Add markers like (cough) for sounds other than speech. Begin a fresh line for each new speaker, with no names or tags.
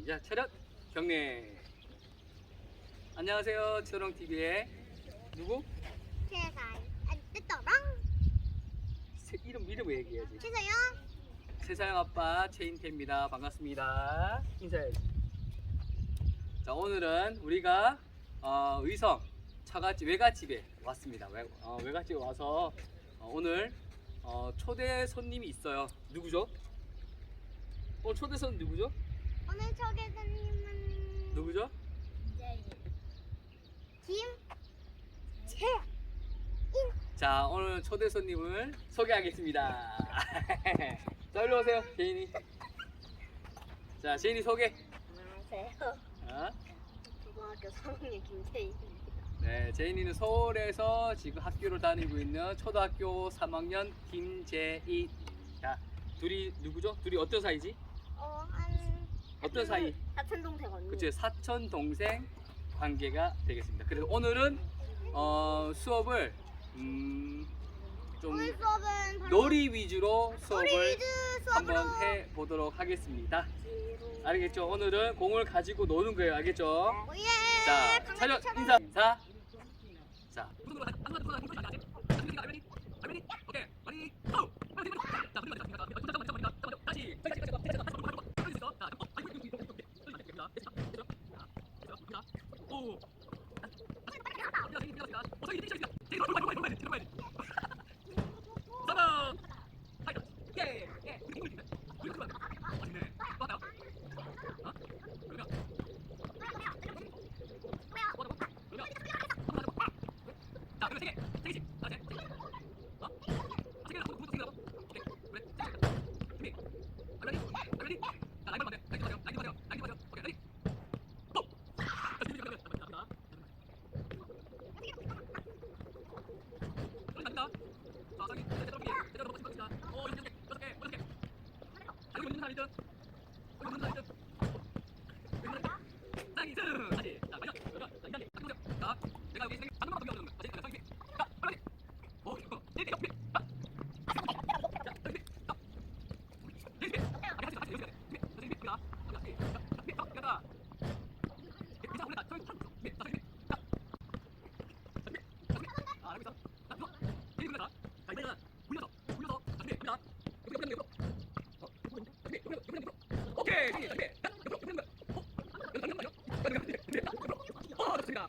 시작 차렷 경례. 안녕하세요 초롱 TV의 누구?
제가 안 뜨더랑
이름 이름 왜 얘기해야지.
최서영.
세상 아빠 최인태입니다. 반갑습니다. 인사해 자 오늘은 우리가 어, 의성 처갓집 외갓집에 왔습니다. 외, 어, 외갓집에 와서 어, 오늘 어, 초대 손님이 있어요. 누구죠? 오늘 초대 손님 누구죠?
오늘 소개사님은 누구죠? 네. 김재인.
자 오늘 초대 손님을 소개하겠습니다. (laughs) 자 일로 오세요 제인이. 자 제인이 소개.
안녕하세요.
어?
고등학교 3학년 김재인입니다.
네 제인이는 서울에서 지금 학교를 다니고 있는 초등학교 3학년 김재인. 자 둘이 누구죠? 둘이 어떤 사이지?
어,
어떤 사이?
사촌 동생 언니. 그치
사촌 동생 관계가 되겠습니다. 그래서 오늘은 어, 수업을 음, 좀 오늘
수업은 놀이
위주로 수업을 놀이 위주
한번 해
보도록 하겠습니다.
알겠죠?
오늘은 공을 가지고 노는 거예요. 알겠죠?
네. 오예. 자, 차렷 인사.
자. 자.
아, 그럼 세 개. 세 개씩. 아, 세 개. 어? 세 개라고. 그것도 세 개라고. 오케이. 그래. 준비. I'm ready. I'm ready. 자, 라인 봐봐. 라인 봐봐. 라인 봐봐. 라인 봐봐. 오케이. 레디. 고! 아, 준비 잠깐만. 잠깐만. 잠깐만. 간다. 자, 저기 제대로 피해. 제대로 넘어 칩니다. 어, 이렇게. 여섯 개. 여섯 개. 아니, 웃는 사람이든. 웃는 사람이든. 자, 이승! 다시. 자, 자, 자, 오케이. 네. 어, 좋습니다.